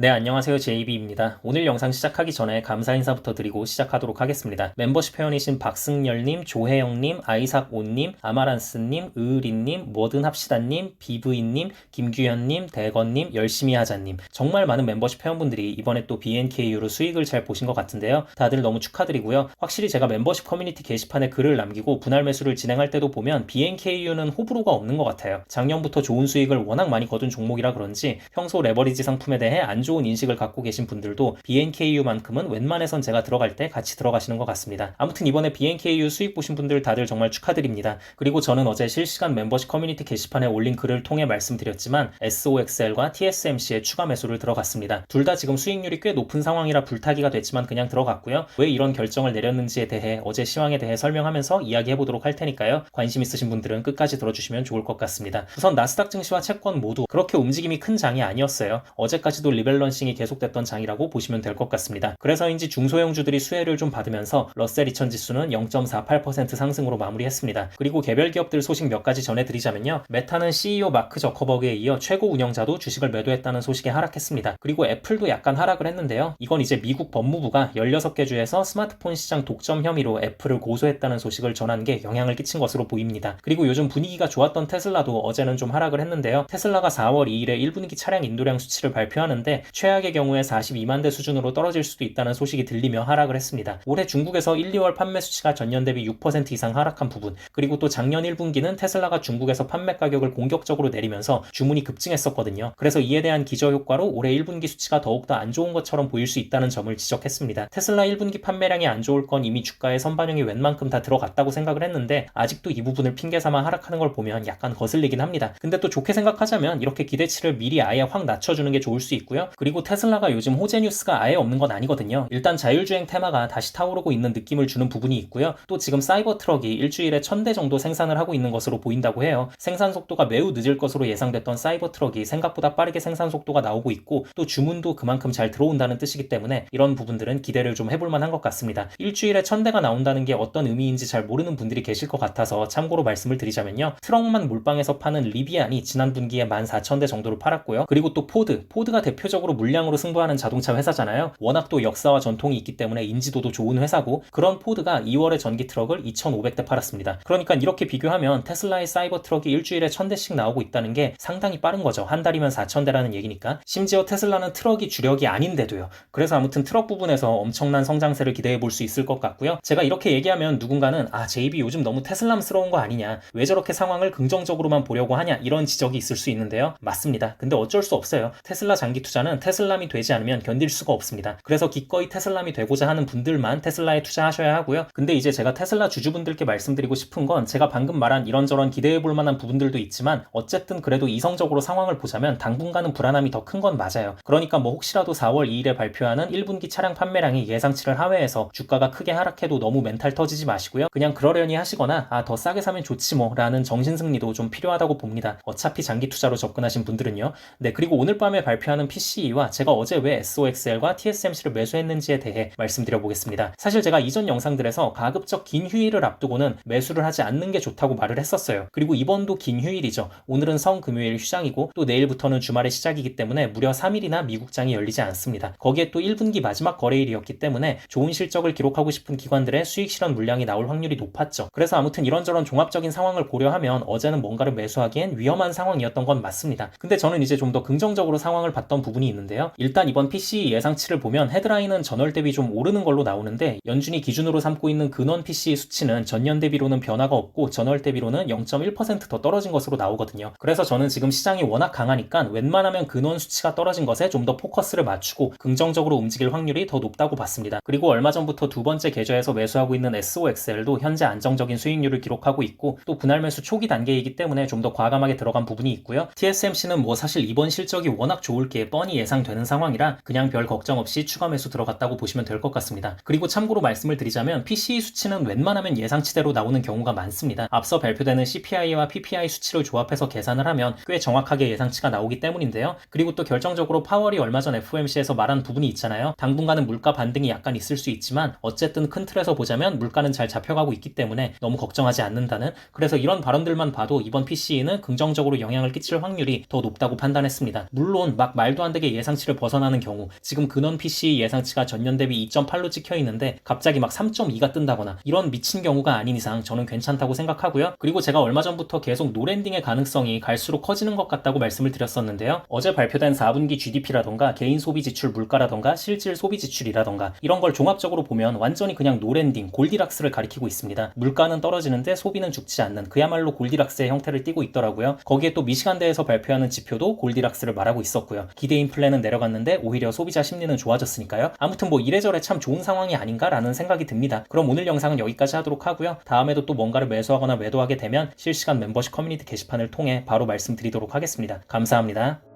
네, 안녕하세요. JB입니다. 오늘 영상 시작하기 전에 감사 인사부터 드리고 시작하도록 하겠습니다. 멤버십 회원이신 박승열님, 조혜영님, 아이삭온님, 아마란스님, 의을이님, 뭐든 합시다님, 비브이님, 김규현님, 대건님, 열심히 하자님. 정말 많은 멤버십 회원분들이 이번에 또 BNKU로 수익을 잘 보신 것 같은데요. 다들 너무 축하드리고요. 확실히 제가 멤버십 커뮤니티 게시판에 글을 남기고 분할 매수를 진행할 때도 보면 BNKU는 호불호가 없는 것 같아요. 작년부터 좋은 수익을 워낙 많이 거둔 종목이라 그런지 평소 레버리지 상품에 대해 안 좋은 인식을 갖고 계신 분들도 BNKU만큼은 웬만해선 제가 들어갈 때 같이 들어가시는 것 같습니다. 아무튼 이번에 BNKU 수익 보신 분들 다들 정말 축하드립니다. 그리고 저는 어제 실시간 멤버십 커뮤니티 게시판에 올린 글을 통해 말씀드렸지만 SOXL과 TSMC의 추가 매수를 들어갔습니다. 둘 다 지금 수익률이 꽤 높은 상황이라 불타기가 됐지만 그냥 들어갔고요. 왜 이런 결정을 내렸는지에 대해 어제 시황에 대해 설명하면서 이야기해 보도록 할 테니까요. 관심 있으신 분들은 끝까지 들어주시면 좋을 것 같습니다. 우선 나스닥 증시와 채권 모두 그렇게 움직임이 큰 장이 아니었어요. 어제까지도 리 밸런싱이 계속됐던 장이라고 보시면 될 것 같습니다. 그래서인지 중소형주들이 수혜를 좀 받으면서 러셀 2000 지수는 0.48% 상승으로 마무리했습니다. 그리고 개별 기업들 소식 몇 가지 전해드리자면요. 메타는 CEO 마크 저커버그에 이어 최고 운영자도 주식을 매도했다는 소식에 하락했습니다. 그리고 애플도 약간 하락을 했는데요. 이건 이제 미국 법무부가 16개 주에서 스마트폰 시장 독점 혐의로 애플을 고소했다는 소식을 전한 게 영향을 끼친 것으로 보입니다. 그리고 요즘 분위기가 좋았던 테슬라도 어제는 좀 하락을 했는데요. 테슬라가 4월 2일에 1분기 차량 인도량 수치를 발표하는데 최악의 경우에 42만 대 수준으로 떨어질 수도 있다는 소식이 들리며 하락을 했습니다. 올해 중국에서 1, 2월 판매 수치가 전년 대비 6% 이상 하락한 부분, 그리고 또 작년 1분기는 테슬라가 중국에서 판매 가격을 공격적으로 내리면서 주문이 급증했었거든요. 그래서 이에 대한 기저 효과로 올해 1분기 수치가 더욱더 안 좋은 것처럼 보일 수 있다는 점을 지적했습니다. 테슬라 1분기 판매량이 안 좋을 건 이미 주가에 선반영이 웬만큼 다 들어갔다고 생각을 했는데 아직도 이 부분을 핑계 삼아 하락하는 걸 보면 약간 거슬리긴 합니다. 근데 또 좋게 생각하자면 이렇게 기대치를 미리 아예 확 낮춰주는 게 좋을 수 있고요. 그리고 테슬라가 요즘 호재 뉴스가 아예 없는 건 아니거든요. 일단 자율주행 테마가 다시 타오르고 있는 느낌을 주는 부분이 있고요. 또 지금 사이버 트럭이 일주일에 1000대 정도 생산을 하고 있는 것으로 보인다고 해요. 생산 속도가 매우 늦을 것으로 예상됐던 사이버 트럭이 생각보다 빠르게 생산 속도가 나오고 있고 또 주문도 그만큼 잘 들어온다는 뜻이기 때문에 이런 부분들은 기대를 좀 해볼 만한 것 같습니다. 일주일에 1000대가 나온다는 게 어떤 의미인지 잘 모르는 분들이 계실 것 같아서 참고로 말씀을 드리자면요. 트럭만 몰빵에서 파는 리비안이 지난 분기에 14,000대 정도로 팔았고요. 그리고 또 포드, 포드가 대표 적으로 물량으로 승부하는 자동차 회사잖아요. 워낙 또 역사와 전통이 있기 때문에 인지도도 좋은 회사고 그런 포드가 2월에 전기 트럭을 2,500대 팔았습니다. 그러니까 이렇게 비교하면 테슬라의 사이버 트럭이 일주일에 1,000대씩 나오고 있다는 게 상당히 빠른 거죠. 한 달이면 4,000대라는 얘기니까. 심지어 테슬라는 트럭이 주력이 아닌데도요. 그래서 아무튼 트럭 부분에서 엄청난 성장세를 기대해 볼 수 있을 것 같고요. 제가 이렇게 얘기하면 누군가는 아, JB 요즘 너무 테슬람스러운 거 아니냐. 왜 저렇게 상황을 긍정적으로만 보려고 하냐. 이런 지적이 있을 수 있는데요. 맞습니다. 근데 어쩔 수 없어요. 테슬라 장기 투자는 테슬람이 되지 않으면 견딜 수가 없습니다. 그래서 기꺼이 테슬람이 되고자 하는 분들만 테슬라에 투자하셔야 하고요. 근데 이제 제가 테슬라 주주분들께 말씀드리고 싶은 건 제가 방금 말한 이런저런 기대해 볼 만한 부분들도 있지만 어쨌든 그래도 이성적으로 상황을 보자면 당분간은 불안함이 더 큰 건 맞아요. 그러니까 뭐 혹시라도 4월 2일에 발표하는 1분기 차량 판매량이 예상치를 하회해서 주가가 크게 하락해도 너무 멘탈 터지지 마시고요. 그냥 그러려니 하시거나 아 더 싸게 사면 좋지 뭐 라는 정신 승리도 좀 필요하다고 봅니다. 어차피 장기 투자로 접근하신 분들은요. 네 그리고 오늘 밤에 발표하는 PCE와 제가 어제 왜 SOXL과 TSMC를 매수했는지에 대해 말씀드려 보겠습니다. 사실 제가 이전 영상들에서 가급적 긴 휴일을 앞두고는 매수를 하지 않는 게 좋다고 말을 했었어요. 그리고 이번도 긴 휴일이죠. 오늘은 성금요일 휴장이고 또 내일부터는 주말의 시작이기 때문에 무려 3일이나 미국장이 열리지 않습니다. 거기에 또 1분기 마지막 거래일이었기 때문에 좋은 실적을 기록하고 싶은 기관들의 수익 실현 물량이 나올 확률이 높았죠. 그래서 아무튼 이런저런 종합적인 상황을 고려하면 어제는 뭔가를 매수하기엔 위험한 상황이었던 건 맞습니다. 근데 저는 이제 좀 더 긍정적으로 상황을 봤던 부분이 있는데요. 일단 이번 PC 예상치를 보면 헤드라인은 전월 대비 좀 오르는 걸로 나오는데 연준이 기준으로 삼고 있는 근원 PC 수치는 전년 대비로는 변화가 없고 전월 대비로는 0.1%더 떨어진 것으로 나오거든요. 그래서 저는 지금 시장이 워낙 강하니까 웬만하면 근원 수치가 떨어진 것에 좀 더 포커스를 맞추고 긍정적으로 움직일 확률이 더 높다고 봤습니다. 그리고 얼마 전부터 두 번째 계좌에서 매수하고 있는 SOXL도 현재 안정적인 수익률을 기록하고 있고 또 분할 매수 초기 단계이기 때문에 좀 더 과감하게 들어간 부분이 있고요. TSMC는 뭐 사실 이번 실적이 워낙 좋을 게 뻔히 예상되는 상황이라 그냥 별 걱정 없이 추가 매수 들어갔다고 보시면 될 것 같습니다. 그리고 참고로 말씀을 드리자면 PCE 수치는 웬만하면 예상치대로 나오는 경우가 많습니다. 앞서 발표되는 CPI와 PPI 수치를 조합해서 계산을 하면 꽤 정확하게 예상치가 나오기 때문인데요. 그리고 또 결정적으로 파월이 얼마 전 FOMC에서 말한 부분이 있잖아요. 당분간은 물가 반등이 약간 있을 수 있지만 어쨌든 큰 틀에서 보자면 물가는 잘 잡혀가고 있기 때문에 너무 걱정하지 않는다는 그래서 이런 발언들만 봐도 이번 PCE는 긍정적으로 영향을 끼칠 확률이 더 높다고 판단했습니다. 물론 막 말도 안 되게 갑작스럽게 예상치를 벗어나는 경우 지금 근원 PC 예상치가 전년 대비 2.8로 찍혀 있는데 갑자기 막 3.2가 뜬다거나 이런 미친 경우가 아닌 이상 저는 괜찮다고 생각하고요. 그리고 제가 얼마 전부터 계속 노랜딩의 가능성이 갈수록 커지는 것 같다고 말씀을 드렸었는데요. 어제 발표된 4분기 GDP라던가 개인 소비 지출 물가라던가 실질 소비 지출이라던가 이런 걸 종합적으로 보면 완전히 그냥 노랜딩, 골디락스를 가리키고 있습니다. 물가는 떨어지는데 소비는 죽지 않는 그야말로 골디락스의 형태를 띠고 있더라고요. 거기에 또 미시간대에서 발표하는 지표도 골디락스를 말하고 있었고요. 기대 인플레는 내려갔는데 오히려 소비자 심리는 좋아졌으니까요. 아무튼 뭐 이래저래 참 좋은 상황이 아닌가라는 생각이 듭니다. 그럼 오늘 영상은 여기까지 하도록 하고요. 다음에도 또 뭔가를 매수하거나 매도하게 되면 실시간 멤버십 커뮤니티 게시판을 통해 바로 말씀드리도록 하겠습니다. 감사합니다.